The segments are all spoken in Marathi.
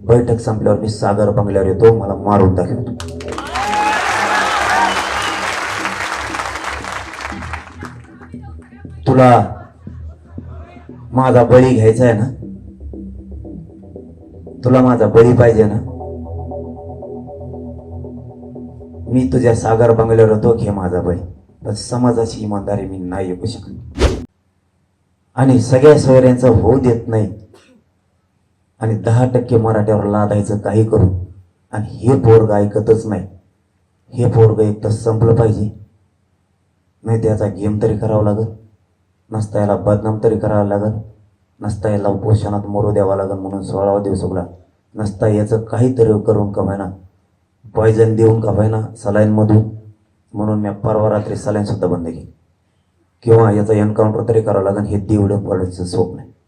बैठक संपल्यावर मी सागर बंगल्यावर येतो. मला मारून दाखवतो तुला माझा बळी घ्यायचा आहे ना? तुला माझा बळी पाहिजे ना? मी तुझ्या सागर बंगल्यावर येतो घे माझा बळी. पण समाजाची इमानदारी मी नाही ऐकू शकत. आणि सगळ्या सोयऱ्यांचं होऊ देत नाही. आणि दहा टक्के मराठ्यावर लादायचं काही करू. आणि हे पोरग ऐकतच नाही. हे पोरग एक तर संपलं पाहिजे. नाही त्याचा गेम तरी करावा लागल. नसता याला बदनाम तरी करावं लागेल. नसता याला उपोषणात मरू द्यावा लागेल म्हणून सोळावा दिवस उघडा नसता याचं काहीतरी करून कमायना पॉयझन देऊन कमायना सलाईनमधून. म्हणून मी परवा रात्री सलाईनसुद्धा बंद केली. किंवा याचं एन्काउंटर तरी करावं लागेल. हे देवडं पडायचं स्वप्न आहे.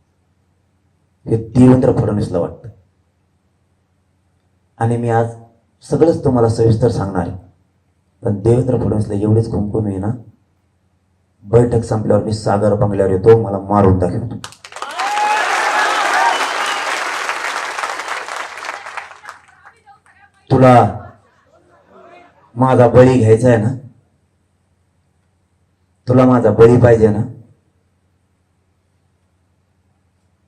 हे देवेंद्र फडणवीसला वाटतं. आणि मी आज सगळंच तुम्हाला सविस्तर सांगणार आहे. पण देवेंद्र फडणवीसला एवढीच कुमकुम आहे ना बैठक संपल्यावर मी सागर बंगल्यावर येतो मला मारून दाखवतो तुला माझा बळी घ्यायचा आहे ना तुला माझा बळी पाहिजे ना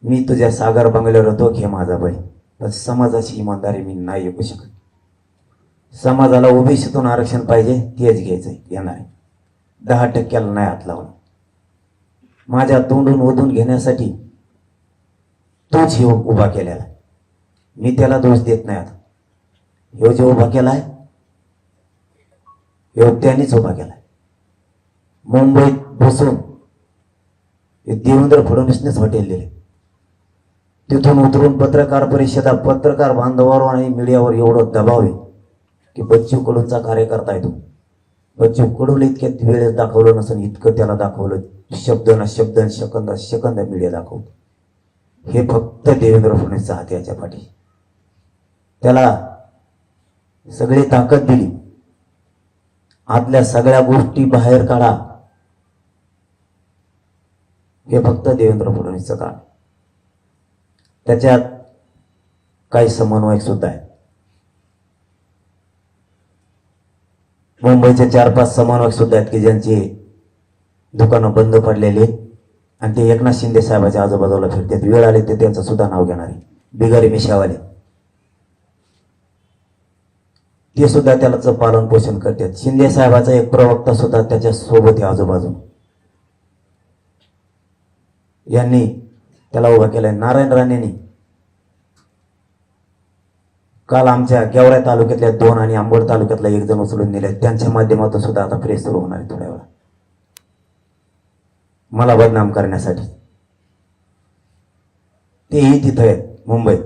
मी तुझ्या सागर बंगल्यावर येतो घे माझा बळी पण समाजाची इमानदारी मी नाही ऐकू शकत. समाजाला ओबीसीतून आरक्षण पाहिजे तेच घ्यायचंय येणार. आहे दहा टक्क्याला नाही हात लावला. माझ्या तोंडून ओढून घेण्यासाठी तोच हे उभा केलेला आहे. मी त्याला दोष देत नाही आता. ह्यो जे उभा केलाय ह्यो त्यांनीच उभा केलाय. मुंबईत बसून हे देवेंद्र फडणवीसनेच हॉटेल दिले तिथून उतरून पत्रकार परिषदा पत्रकार बांधवावर आणि मीडियावर एवढं दबाव आहे की बच्चू कडूचा कार्यकर्ता आहे तो. बच्चू कडूला इतक्या वेळेस दाखवलं नसेल इतकं त्याला दाखवलं. शब्द ना शब्द न सेकंद सेकंद मीडिया दाखवतो. हे फक्त देवेंद्र फडणवीसचा हात याच्या पाठी त्याला सगळी ताकद दिली. आतल्या सगळ्या गोष्टी बाहेर काढा. हे फक्त देवेंद्र फडणवीसचं काम त्याच्यात काही समन्वयक सुद्धा आहेत. मुंबईचे चार पाच समन्वयक सुद्धा आहेत की ज्यांची दुकानं बंद पडलेली आणि ते एकनाथ शिंदे साहेबाच्या आजूबाजूला फिरतात. वेळ आले ते त्यांचं सुद्धा नाव घेणार आहे. बिगारी मिशावाले. ते सुद्धा त्याला पालन पोषण करतात. शिंदे साहेबाचा एक प्रवक्ता सुद्धा त्याच्या सोबत आहे आजूबाजू यांनी त्याला उभा केलाय. नारायण राणेंनी. काल आमच्या गेवराई तालुक्यातल्या दोन आणि आंबोड तालुक्यातला एक जण उचलून नेले. त्यांच्या माध्यमातून सुद्धा आता प्रेस सुरू होणार आहे थोड्या वेळा मला बदनाम करण्यासाठी. तेही तिथं आहेत मुंबईत.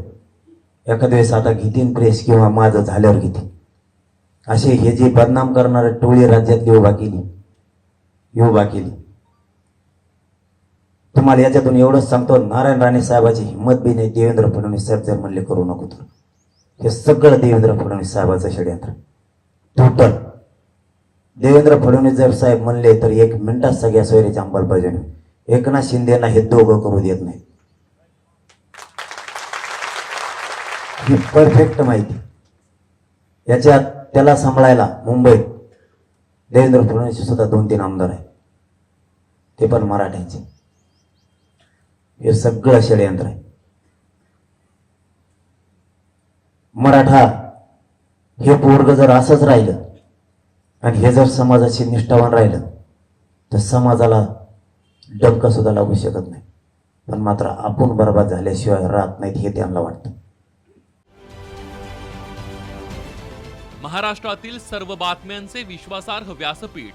एखाद्या वेळेस आता घेतीन प्रेस किंवा माझं झाल्यावर घेतील असे हे जे बदनाम करणारे टोळी राज्यातली उभा केली उभा केली तुम्हाला याच्यातून एवढंच सांगतो नारायण राणे साहेबाची हिंमत बी नाही देवेंद्र फडणवीस साहेब जर म्हणले करू नको तर. हे सगळं देवेंद्र फडणवीस साहेबाचं षडयंत्र. टोटल देवेंद्र फडणवीस जर साहेब म्हणले तर एक मिनिटात सगळ्या सोयरीची अंमलबजावणी. एकनाथ शिंदेना हे दोघं करू देत नाही ही परफेक्ट माहिती. याच्यात त्याला सांभाळायला मुंबईत देवेंद्र फडणवीस सुद्धा दोन तीन आमदार आहेत. ते पण मराठ्यांचे. हे सगळं षडयंत्र आहे. मराठा हे पोरग जर असंच राहिलं आणि हे जर समाजाशी निष्ठावान राहिलं तर समाजाला डबका सुद्धा लागू शकत नाही. पण मात्र आपण बरबाद झाल्याशिवाय राहत नाहीत हे त्यांना वाटतं. महाराष्ट्रातील सर्व बातम्यांचे विश्वासार्ह व्यासपीठ